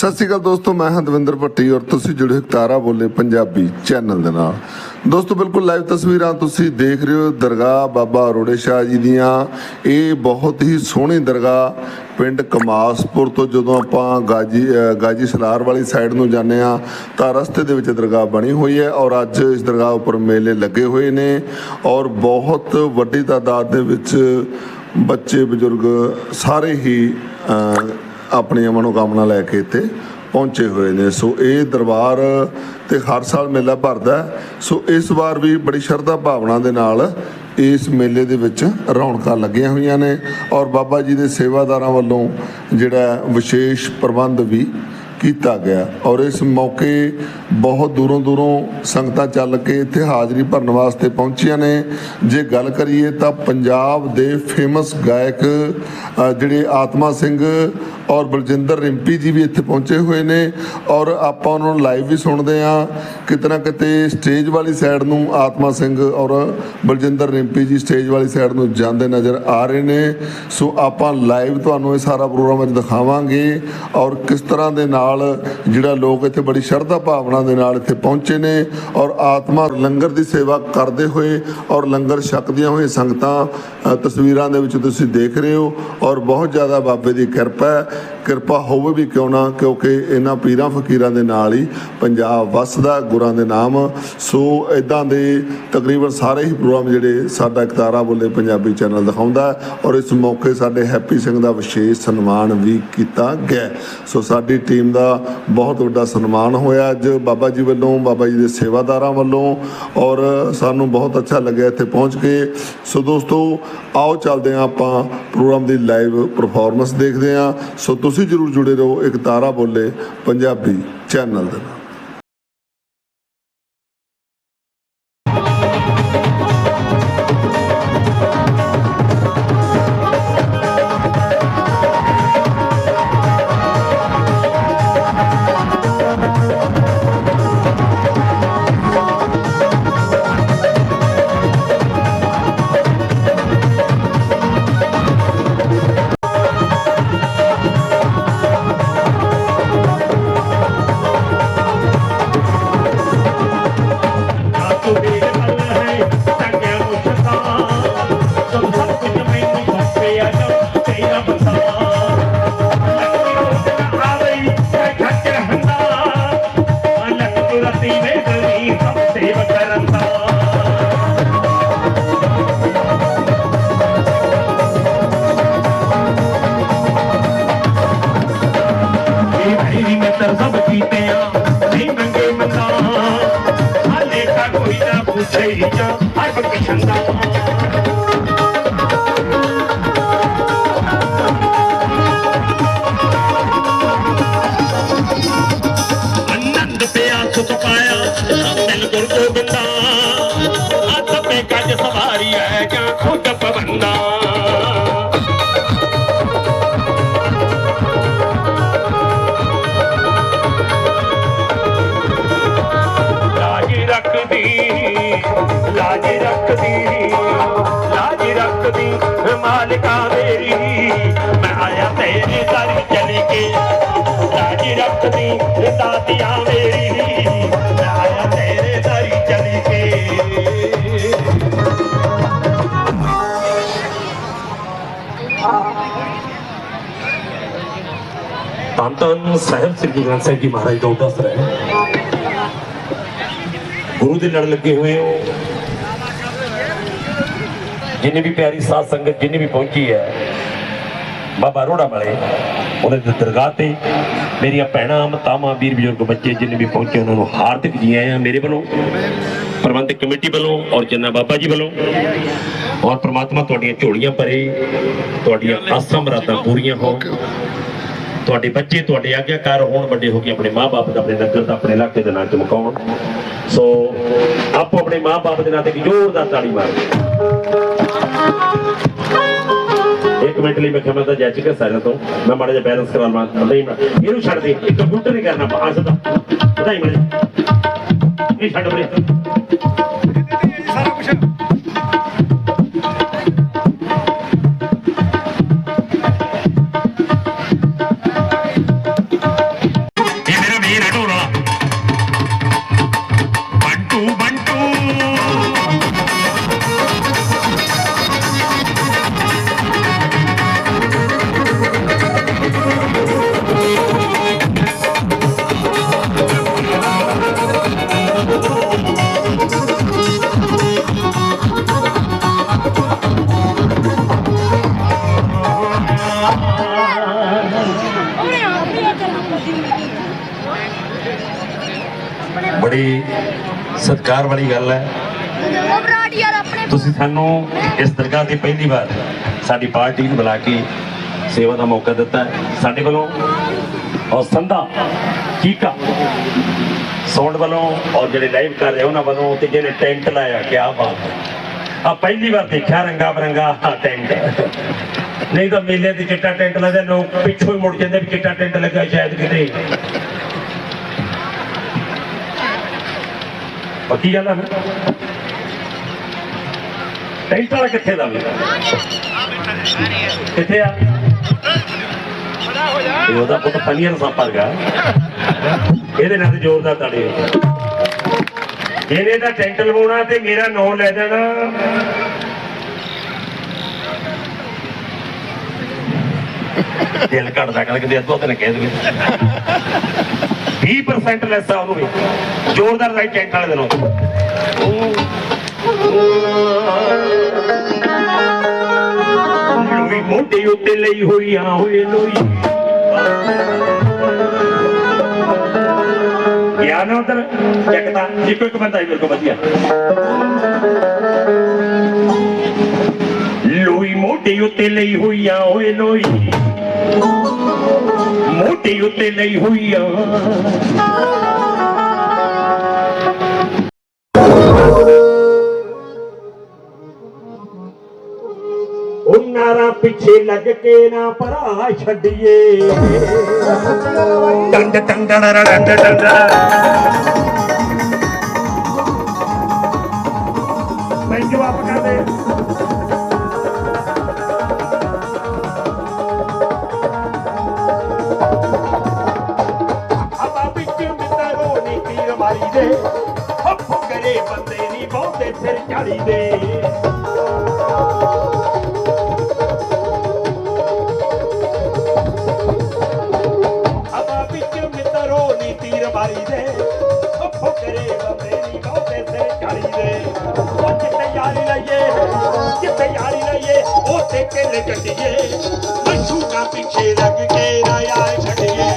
ਸਤਿ ਸ਼੍ਰੀ ਅਕਾਲ ਦੋਸਤੋ, ਮੈਂ ਹਾਂ ਦਵਿੰਦਰ ਭੱਟੀ ਔਰ ਤੁਸੀਂ ਜੁੜੇ ਹੋ ਤਾਰਾ ਬੋਲੇ ਪੰਜਾਬੀ ਚੈਨਲ ਦੇ ਨਾਲ। ਦੋਸਤੋ, ਬਿਲਕੁਲ ਲਾਈਵ ਤਸਵੀਰਾਂ ਤੁਸੀਂ ਦੇਖ ਰਹੇ ਹੋ ਦਰਗਾਹ ਬਾਬਾ ਅਰੋੜੇ ਸ਼ਾਹ ਜੀ ਦੀਆਂ। ਇਹ ਬਹੁਤ ਹੀ ਸੋਹਣੀ ਦਰਗਾਹ ਪਿੰਡ ਕਮਾਸਪੁਰ ਤੋਂ ਜਦੋਂ ਆਪਾਂ ਗਾਜੀ ਗਾਜੀ ਸਲਾਰ ਵਾਲੀ ਸਾਈਡ ਨੂੰ ਜਾਂਦੇ ਆ ਤਾਂ ਰਸਤੇ ਦੇ ਵਿੱਚ ਦਰਗਾਹ ਬਣੀ ਹੋਈ ਹੈ ਔਰ ਅੱਜ ਇਸ ਦਰਗਾਹ ਉੱਪਰ ਮੇਲੇ ਲੱਗੇ ਹੋਏ ਨੇ ਔਰ ਬਹੁਤ ਵੱਡੀ ਤਾਦਾਦ ਦੇ ਵਿੱਚ ਬੱਚੇ, ਬਜ਼ੁਰਗ ਸਾਰੇ ਹੀ ਆਪਣੀਆਂ ਮਨੋਕਾਮਨਾ ਲੈ ਕੇ ਇੱਥੇ ਪਹੁੰਚੇ ਹੋਏ ਨੇ। ਸੋ ਇਹ ਦਰਬਾਰ ਤੇ ਹਰ ਸਾਲ ਮੇਲਾ ਭਰਦਾ ਸੋ ਇਸ ਵਾਰ ਵੀ ਬੜੀ ਸ਼ਰਧਾ ਭਾਵਨਾ ਦੇ ਨਾਲ ਇਸ ਮੇਲੇ ਦੇ ਵਿੱਚ ਰੌਣਕਾਂ ਲੱਗੀਆਂ ਹੋਈਆਂ ਨੇ ਔਰ ਬਾਬਾ ਜੀ ਦੇ ਸੇਵਾਦਾਰਾਂ ਵੱਲੋਂ ਜਿਹੜਾ ਵਿਸ਼ੇਸ਼ ਪ੍ਰਬੰਧ ਵੀ ਕੀਤਾ ਗਿਆ। ਔਰ ਇਸ ਮੌਕੇ ਬਹੁਤ ਦੂਰੋਂ ਦੂਰੋਂ ਸੰਗਤਾਂ ਚੱਲ ਕੇ ਇੱਥੇ ਹਾਜ਼ਰੀ ਭਰਨ ਵਾਸਤੇ ਪਹੁੰਚੀਆਂ ਨੇ। ਜੇ ਗੱਲ ਕਰੀਏ ਤਾਂ ਪੰਜਾਬ ਦੇ ਫੇਮਸ ਗਾਇਕ ਜਿਹੜੇ ਆਤਮਾ ਸਿੰਘ ਔਰ ਬਲਜਿੰਦਰ ਰਿੰਪੀ ਜੀ ਵੀ ਇੱਥੇ ਪਹੁੰਚੇ ਹੋਏ ਨੇ। ਔਰ ਆਪਾਂ ਉਹਨਾਂ ਨੂੰ ਲਾਈਵ ਵੀ ਸੁਣਦੇ ਆ ਕਿਤੇ ਨਾ ਕਿਤੇ ਸਟੇਜ ਵਾਲੀ ਸਾਈਡ ਨੂੰ ਆਤਮਾ ਸਿੰਘ ਔਰ ਬਲਜਿੰਦਰ ਰਿੰਪੀ ਜੀ ਸਟੇਜ ਵਾਲੀ ਸਾਈਡ ਨੂੰ ਜਾਂਦੇ ਨਜ਼ਰ ਆ ਰਹੇ ਨੇ। ਸੋ ਆਪਾਂ ਲਾਈਵ ਤੁਹਾਨੂੰ ਇਹ ਸਾਰਾ ਪ੍ਰੋਗਰਾਮ ਅੱਜ ਦਿਖਾਵਾਂਗੇ। ਔਰ ਕਿਸ ਤਰ੍ਹਾਂ ਦੇ ਨਾਲ ਨਾਲ ਜਿਹੜਾ ਲੋਕ ਇੱਥੇ ਬੜੀ ਸ਼ਰਧਾ ਭਾਵਨਾ ਦੇ ਨਾਲ ਇੱਥੇ ਪਹੁੰਚੇ ਨੇ ਔਰ ਆਤਮਾ ਲੰਗਰ ਦੀ ਸੇਵਾ ਕਰਦੇ ਹੋਏ ਔਰ ਲੰਗਰ ਛਕਦੀਆਂ ਹੋਏ ਸੰਗਤਾਂ ਤਸਵੀਰਾਂ ਦੇ ਵਿੱਚ ਤੁਸੀਂ ਦੇਖ ਰਹੇ ਹੋ ਔਰ ਬਹੁਤ ਜ਼ਿਆਦਾ ਬਾਬੇ ਦੀ ਕਿਰਪਾ ਹੈ। ਕਿਰਪਾ ਹੋਵੇ ਵੀ ਕਿਉਂ ਨਾ, ਕਿਉਂਕਿ ਇਹਨਾਂ ਪੀਰਾਂ ਫਕੀਰਾਂ ਦੇ ਨਾਲ ਹੀ ਪੰਜਾਬ ਵਸਦਾ ਗੁਰਾਂ ਦੇ ਨਾਮ। ਸੋ ਇਦਾਂ ਦੇ ਤਕਰੀਬਨ ਸਾਰੇ ਹੀ ਪ੍ਰੋਗਰਾਮ ਜਿਹੜੇ ਸਾਡਾ ਇਕਤਾਰਾ ਬੋਲੇ ਪੰਜਾਬੀ ਚੈਨਲ ਦਿਖਾਉਂਦਾ ਔਰ ਇਸ ਮੌਕੇ ਸਾਡੇ ਹੈਪੀ ਸਿੰਘ ਦਾ ਵਿਸ਼ੇਸ਼ ਸਨਮਾਨ ਵੀ ਕੀਤਾ ਗਿਆ ਸੋ ਸਾਡੀ ਟੀਮ ਦਾ ਬਹੁਤ ਵੱਡਾ ਸਨਮਾਨ ਹੋਇਆ ਅੱਜ ਬਾਬਾ ਜੀ ਵੱਲੋਂ, ਬਾਬਾ ਜੀ ਦੇ ਸੇਵਾਦਾਰਾਂ ਵੱਲੋਂ ਔਰ ਸਾਨੂੰ ਬਹੁਤ ਅੱਛਾ ਲੱਗਿਆ ਇੱਥੇ ਪਹੁੰਚ ਕੇ। ਸੋ ਦੋਸਤੋ, ਆਓ ਚੱਲਦੇ ਹਾਂ ਆਪਾਂ ਪ੍ਰੋਗਰਾਮ ਦੀ ਲਾਈਵ ਪਰਫਾਰਮੈਂਸ ਦੇਖਦੇ ਹਾਂ। ਸੋ ਤੁਸੀਂ ਜਰੂਰ ਜੁੜੇ ਰਹੋ ਇੱਕ ਤਾਰਾ ਬੋਲੇ ਪੰਜਾਬੀ ਚੈਨਲ ਦੇ ਨਾਲ। ਪੁੱਛੇ ਹਰ ਬਕ ਛੰਦਾ ਆਨੰਦ ਪਿਆ ਸੁਖ ਪਾਇਆ ਦਿਲ ਹੱਥ ਪੇ ਕੱਜ ਸਵਾਰੀ ਹੈ ਕਿਆ ਖੁਦ ਲਾਜ ਰੱਖਦੀ ਲਾਜ ਰੱਖਦੀ ਮਾਲਕਾ ਮੇਰੀ ਮੈਂ ਆਇਆ ਤੇਰੇ ਦਰ ਚਲ ਕੇ ਲਾਜ ਰੱਖਦੀ ਦਾਤਿਆ ਮੇਰੀ ਮੈਂ ਆਇਆ ਤੇਰੇ ਦਰ ਚਲ ਕੇ ਧੰਨ ਧੰਨ ਸਾਹਿਬ ਸ੍ਰੀ ਗੁਰੂ ਗ੍ਰੰਥ ਸਾਹਿਬ ਜੀ ਮਹਾਰਾਜ ਦਾ ਉਦਾਸ ਰਹੇ ਗੁਰੂ ਦੇ ਲੜ ਲੱਗੇ ਹੋਏ ਹੋ ਜਿੰਨੀ ਵੀ ਪਿਆਰੀ ਸਾਧ ਸੰਗਤ ਜਿੰਨੀ ਵੀ ਪਹੁੰਚੀ ਹੈ, ਬਾਬਾ ਰੋੜਾ ਵਾਲੇ, ਉਹਦੇ ਦਰਗਾਹ ਤੇ ਮੇਰੀਆਂ ਭੈਣਾਂ, ਮਾਤਾਵਾਂ, ਵੀਰ ਬਜ਼ੁਰਗ ਬੱਚੇ ਜਿੰਨੇ ਵੀ ਪਹੁੰਚੇ, ਉਹਨਾਂ ਨੂੰ ਹਾਰਦਿਕ ਜੀ ਆਇਆਂ ਮੇਰੇ ਵੱਲੋਂ, ਪ੍ਰਬੰਧਕ ਕਮੇਟੀ ਵੱਲੋਂ ਔਰ ਚੰਨਾ ਬਾਬਾ ਜੀ ਵੱਲੋਂ। ਔਰ ਪ੍ਰਮਾਤਮਾ ਤੁਹਾਡੀਆਂ ਝੋਲੀਆਂ ਭਰੇ, ਤੁਹਾਡੀਆਂ ਆਸਾਂ ਮਰਾਦਾਂ ਪੂਰੀਆਂ ਹੋਣ। ਤੁਹਾਡੇ ਬੱਚੇ, ਤੁਹਾਡੇ ਆਗਿਆਕਾਰ ਹੋਣ, ਵੱਡੇ ਹੋ ਕੇ ਆਪਣੇ ਮਾਪੇ ਦਾ ਆਪਣੇ ਨਗਰ ਦਾ, ਆਪਣੇ ਇਲਾਕੇ ਦੇ ਨਾਂ ਚਮਕਾਉਣ। ਸੋ, ਆਪੋ ਆਪਣੇ ਮਾਪੇ ਦੇ ਨਾਂ ਤੇ ਇੱਕ ਜ਼ੋਰਦਾਰ ਤਾੜੀ ਮਾਰੋ। ਇੱਕ ਮਿੰਟ ਲਈ ਮੈਂ ਖਿਮਾ ਦਾ ਜੱਜ ਕੇ ਸਾਰਿਆਂ ਤੋਂ। ਮੈਂ ਮਾੜਾ ਜਿਹਾ ਬੈਲੈਂਸ ਕਰਾ ਲਵਾਂ ਨਹੀਂ ਮੈਂ ਇਹਨੂੰ ਛੱਡ ਦੇ। ਇਹ ਕੰਪਿਊਟਰ ਨਹੀਂ ਕਰਨਾ ਬਾਹਰ ਸਦਾ ਵਧਾਈ ਮਿਲ ਇਹ ਛੱਡ ਬਰੇ। ਬੜੀ ਸਤਿਕਾਰ ਵਾਲੀ ਗੱਲ ਹੈ। ਤੁਸੀਂ ਸਾਨੂੰ ਇਸ ਦਰਗਾਹ ਤੇ ਪਹਿਲੀ ਵਾਰ ਸਾਡੀ ਪਾਰਟੀ ਨੂੰ ਬੁਲਾ ਕੇ ਸੇਵਾ ਦਾ ਮੌਕਾ ਦਿੱਤਾ। ਸਾਡੇ ਵੱਲੋਂ ਔਰ ਸੰਧਾ ਚੀਕਾ ਸੌਂਡ ਵੱਲੋਂ ਔਰ ਜਿਹੜੇ ਲਾਈਵ ਕਰ ਰਹੇ ਉਹਨਾਂ ਵੱਲੋਂ ਤੇ ਜਿਹਨੇ ਟੈਂਟ ਲਾਇਆ ਕੀ ਬਾਤ ਹੈ। ਆ ਪਹਿਲੀ ਵਾਰ ਦੇਖਿਆ ਰੰਗਾ ਬਰੰਗਾ ਟੈਂਟ। ਨਹੀਂ ਤਾਂ ਮੇਲੇ ਤੇ ਚਿੱਟਾ ਟੈਂਟ ਲੱਗਦਾ ਲੋਕ ਪਿੱਛੋਂ ਹੀ ਮੁੜ ਜਾਂਦੇ ਵੀ ਚਿੱਟਾ ਟੈਂਟ ਲੱਗਾ ਸ਼ਾਇਦ ਕਿਤੇ। ਪੱਕੀ ਗੱਲ ਹੈ ਨਾ ਟੈਂਟ ਵਾਲਾ ਕਿੱਥੇ ਦਾ ਵੀ? ਕਿੱਥੇ ਆ? ਇਹ ਉਹਦਾ ਪੁੱਤ ਪਨੀਰ ਸਾਪਰਗਾ ਇਹਦੇ ਨਾਲ ਜ਼ੋਰਦਾਰ ਤਾੜੀ। ਇਹਨੇ ਤਾਂ ਟੈਂਟ ਲਵਾਉਣਾ ਤੇ ਮੇਰਾ ਨਾਂ ਲੈ ਦੇਣਾ ਦਿਲ ਘੜਦਾ ਕਰ ਕਿਤੇ ਅੱਧੋ ਤੇ ਕਹਿ ਦੇਵੇ। 20% ਲੈਸ ਆ ਉਹਨੂੰ ਵੀ। ਜ਼ੋਰਦਾਰ ਲਾਈ ਟੈਂਟ ਵਾਲੇ ਦਿਨੋਂ ਲੋਈ ਮੋਢੇ ਉੱਤੇ ਲਈ ਹੋਈਆਂ ਹੋਏ ਲੋਈ। ਗਿਆ ਨਾ ਉਧਰ ਚੱਕਦਾ ਇੱਕੋ ਇੱਕ ਬੰਦਾ ਹੀ ਮੇਰੇ ਕੋਲ ਵਧੀਆ। ਮੋਢੇ ਉੱਤੇ ਲਈ ਹੋਈਆਂ ਹੋਏ ਲੋਈ। ਮੋਢੇ ਉੱਤੇ ਲਈ ਹੋਈਆਂ। ਉਨਾਰਾ ਪਿੱਛੇ ਲੱਗ ਕੇ ਨਾ ਭਰਾ ਛੱਡੀਏ। ਡੰਡ ਡੰਡਣ ਡੰਡ ਡੰਡ ਮੈਂ ਜਵਾਬ ਦੇ। ਹੱਫ ਕਰੇ ਬੰਦੇ ਨਹੀਂ ਬਹੁਤੇ ਸਿਰ ਝਾੜੀ ਦੇ। ਹਵਾ ਵਿੱਚ ਮਿੱਤਰੋ ਨੀ ਤੀਰ ਮਾਰੀ ਦੇ। ਉਹ ਫੁਕਰੇ ਬੰਦੇ ਨੀ ਬਹੁਤੇ ਸਿਰ ਝਾੜੀ ਦੇ। ਉਹ ਜਿੱਤੇ ਯਾਰੀ ਲਈਏ ਜਿੱਤੇ ਯਾਰੀ ਲਈਏ ਉਹ ਤੇ ਕਿੱਲ ਕੱਢੀਏ ਮਸ਼ੂਕਾ ਪਿੱਛੇ ਲੱਗ ਕੇ ਨਾ ਛੱਡੀਏ।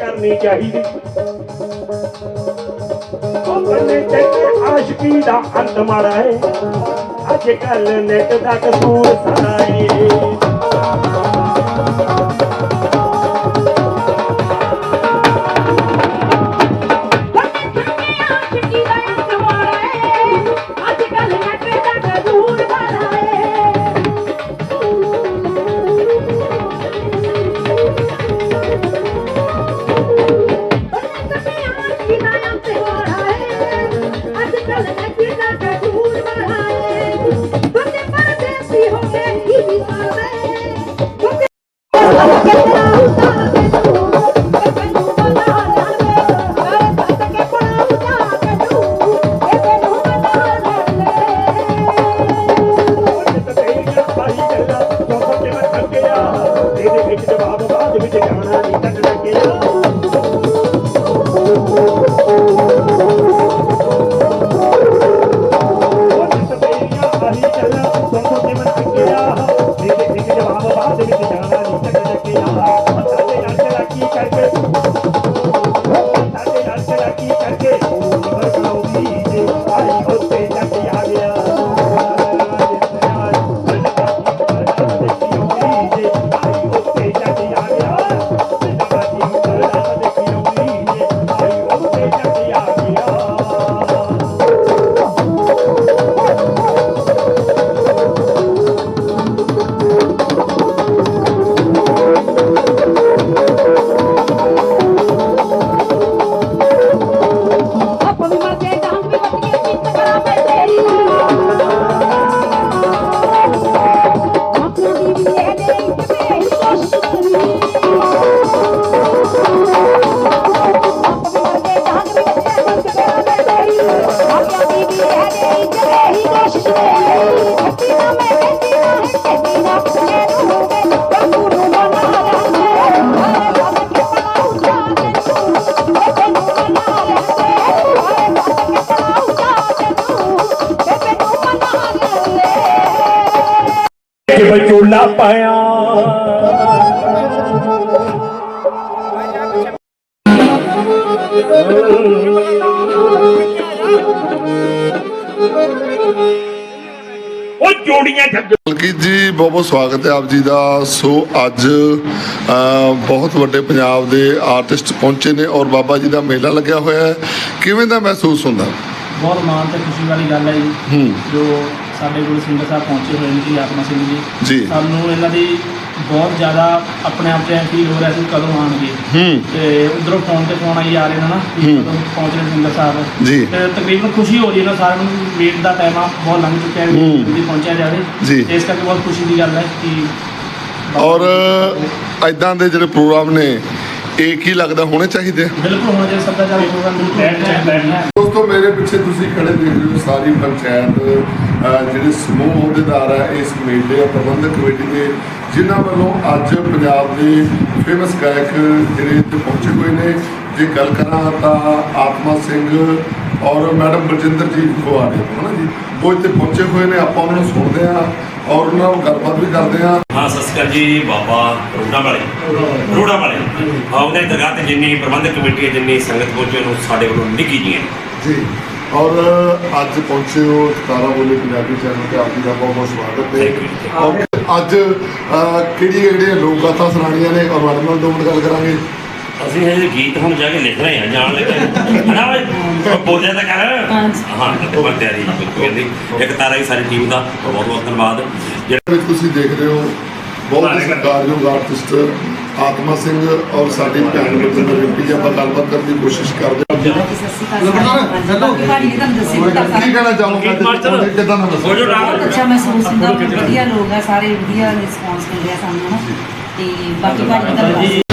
ਕਰਨੀ ਚਾਹੀਦੀ। ਉਹ ਬੰਨੇ ਚੰਗੇ ਆਸ਼ਕੀ ਦਾ ਅੰਤ ਮਾੜਾ ਹੈ ਅੱਜ ਕੱਲ ਨੈਟ ਦਾ ਕਸੂਰ ਸਾਰਾ ਏ। ਬਹੁਤ ਬਹੁਤ ਸਵਾਗਤ ਹੈ ਆਪ ਜੀ ਦਾ। ਸੋ ਅੱਜ ਬਹੁਤ ਵੱਡੇ ਪੰਜਾਬ ਦੇ ਆਰਟਿਸਟ ਪਹੁੰਚੇ ਨੇ ਔਰ ਬਾਬਾ ਜੀ ਦਾ ਮੇਲਾ ਲੱਗਿਆ ਹੋਇਆ ਹੈ। ਕਿਵੇਂ ਦਾ ਮਹਿਸੂਸ ਹੁੰਦਾ? ਬਹੁਤ ਮਾਣ ਤੇ ਖੁਸ਼ੀ ਵਾਲੀ ਗੱਲ ਹੈ ਜੀ। ਜੋ ਸਾਡੇ ਗੁਰੂ ਸਿੰਘਰ ਸਾਹਿਬ ਪਹੁੰਚੇ ਹੋਏ ਨੇ ਜੀ ਆਤਮਾ ਸਿੰਘ ਜੀ। ਜੀ। ਸਾਨੂੰ ਇਹਨਾਂ ਦੀ ਬਹੁਤ ਜ਼ਿਆਦਾ ਆਪਣੇ ਆਪ ਤੇ ਫੀਲ ਹੋ ਰਿਹਾ ਸੀ ਕਦੋਂ ਆਉਣਗੇ। ਹੂੰ। ਤੇ ਉਧਰੋਂ ਫੋਨ ਤੇ ਫੋਨ ਆਈ ਆ ਰਹੇ ਨੇ ਨਾ ਕਿ ਹੂੰ। ਕਦੋਂ ਪਹੁੰਚ ਰਹੇ ਸਿੰਘਰ ਸਾਹਿਬ। ਜੀ। ਤੇ ਤਕਰੀਬਨ ਖੁਸ਼ੀ ਹੋ ਰਹੀ ਹੈ ਨਾ ਸਾਰਿਆਂ ਨੂੰ ਵੇਟ ਦਾ ਟਾਈਮ ਆ ਬਹੁਤ ਲੰਘ ਚੁੱਕਿਆ ਹੈ ਹੂੰ। ਜਲਦੀ ਪਹੁੰਚਿਆ ਜਾਵੇ। ਜੀ। ਤੇ ਇਸ ਕਰਕੇ ਬਹੁਤ ਖੁਸ਼ੀ ਦੀ ਗੱਲ ਹੈ ਕਿ ਔਰ ਐਦਾਂ ਦੇ ਜਿਹੜੇ ਪ੍ਰੋਗਰਾਮ ਨੇ ਇਹ ਕੀ ਲੱਗਦਾ ਹੋਣੇ ਚਾਹੀਦੇ ਆ? ਬਿਲਕੁਲ ਹੋਣਾ ਚਾਹੀਦਾ ਸੱਭਿਆਚਾਰਕ ਪ੍ਰੋਗਰਾਮ ਬਿਲਕੁਲ ਬੈਠਣਾ ਬੈਠਣਾ ਦੋਸਤੋ ਮੇਰੇ ਪਿੱਛੇ ਤੁਸੀਂ ਖੜੇ ਦੇਖ ਰਹੇ ਹੋ ਸਾਰੀ ਪੰਚਾਇਤ ਜਿਹੜੇ ਸਮੂਹ ਅਹੁਦੇਦਾਰ ਹੈ ਇਸ ਮੇਲੇ ਆ ਪ੍ਰਬੰਧਕ ਕਮੇਟੀ ਦੇ ਜਿਨ੍ਹਾਂ ਵੱਲੋਂ ਅੱਜ ਪੰਜਾਬ ਦੇ ਫੇਮਸ ਗਾਇਕ ਜਿਹੜੇ ਇੱਥੇ ਪਹੁੰਚੇ ਹੋਏ ਨੇ ਜੇ ਗੱਲ ਕਰਾਂ ਤਾਂ ਆਤਮਾ ਸਿੰਘ ਔਰ ਮੈਡਮ ਬਲਜਿੰਦਰਜੀਤ ਖੁਆੜੇ ਹਨਾ ਜੀ? ਉਹ ਇੱਥੇ ਪਹੁੰਚੇ ਹੋਏ ਨੇ ਆਪਾਂ ਉਹਨਾਂ ਨੂੰ ਸੁਣਦੇ ਹਾਂ ਔਰ ਉਹਨਾਂ ਨਾਲ ਗੱਲਬਾਤ ਵੀ ਕਰਦੇ ਹਾਂ। ਹਾਂ ਸਤਿ ਸ਼੍ਰੀ ਅਕਾਲ ਜੀ ਬਾਬਾ ਰੋਡਾ ਵਾਲੇ। ਰੋਡਾ ਵਾਲੇ। ਆ ਉਹਦੇ ਦਰਗਾਹ ਤੇ ਜਿੰਨੀ ਪ੍ਰਬੰਧਕ ਕਮੇਟੀ ਜਿੰਨੀ ਸੰਗਤ ਪਹੁੰਚੀ ਉਹਨੂੰ ਸਾਡੇ ਵੱਲੋਂ ਨਿੱਘੀ ਜੀ ਜੀ। ਔਰ ਅੱਜ ਪਹੁੰਚੇ ਹੋ ਤਾਰਾ ਬੋਲੇ ਪੰਜਾਬੀ ਚੈਨਲ ਤੇ ਆਪ ਜੀ ਦਾ ਬਹੁਤ ਬਹੁਤ ਸਵਾਗਤ ਹੈ. ਔਰ ਅੱਜ ਕਿਹੜੀਆਂ ਕਿਹੜੀਆਂ ਲੋਕ ਗਾਥਾ ਸੁਣਾਉਣੀਆਂ ਨੇ ਔਰ ਮੈਡਮ ਨਾਲ ਦੋ ਮਿੰਟ ਗੱਲ ਕਰਾਂਗੇ। ਅਸੀਂ ਇਹ ਗੀਤ ਹੁਣ ਜਾ ਕੇ ਲਿਖ ਰਹੇ ਹਾਂ ਜਾਣ ਲੱਗੇ। ਹਨਾ ਓਏ? ਬੋਲਿਆ ਤਾਂ ਕਰ। ਹਾਂ ਬਹੁਤ ਤਿਆਰੀ ਕੋਈ ਨਹੀਂ ਇੱਕ ਤਾਰਾ ਹੀ ਸਾਰੀ ਟੀਮ ਦਾ ਬਹੁਤ ਬਹੁਤ ਧੰਨਵਾਦ। ਜਿਹੜਾ ਵਿੱਚ ਤੁਸੀਂ ਦੇਖ ਰਹੇ ਹੋ ਬਹੁਤ ਹੀ ਸਤਿਕਾਰਯੋਗ ਆਰਟਿਸਟ ਆਤਮਾ ਸਿੰਘ ਔਰ ਸਾਡੀ ਭੈਣ ਬਲਜਿੰਦਰ ਰਿੰਪੀ ਜੀ ਆਪਾਂ ਗੱਲਬਾਤ ਕਰਨ ਦੀ ਕੋਸ਼ਿਸ਼ ਕਰਦੇ ਹਾਂ। ਕੀ ਕਹਿਣਾ ਚਾਹੋਗੇ। ਕਿਦਾਂ ਦਾ ਦੱਸੋ ਜੋ ਬਹੁਤ ਅੱਛਾ ਮਹਿਸੂਸ ਹੁੰਦਾ ਵਧੀਆ ਲੋਕ ਆ ਸਾਰੇ ਵਧੀਆ ਰਿਸਪੌਂਸ ਮਿਲ ਰਿਹਾ ਸਾਨੂੰ ਨਾ ਤੇ ਬਾਕੀ ਭਾਜੀ ਦਾ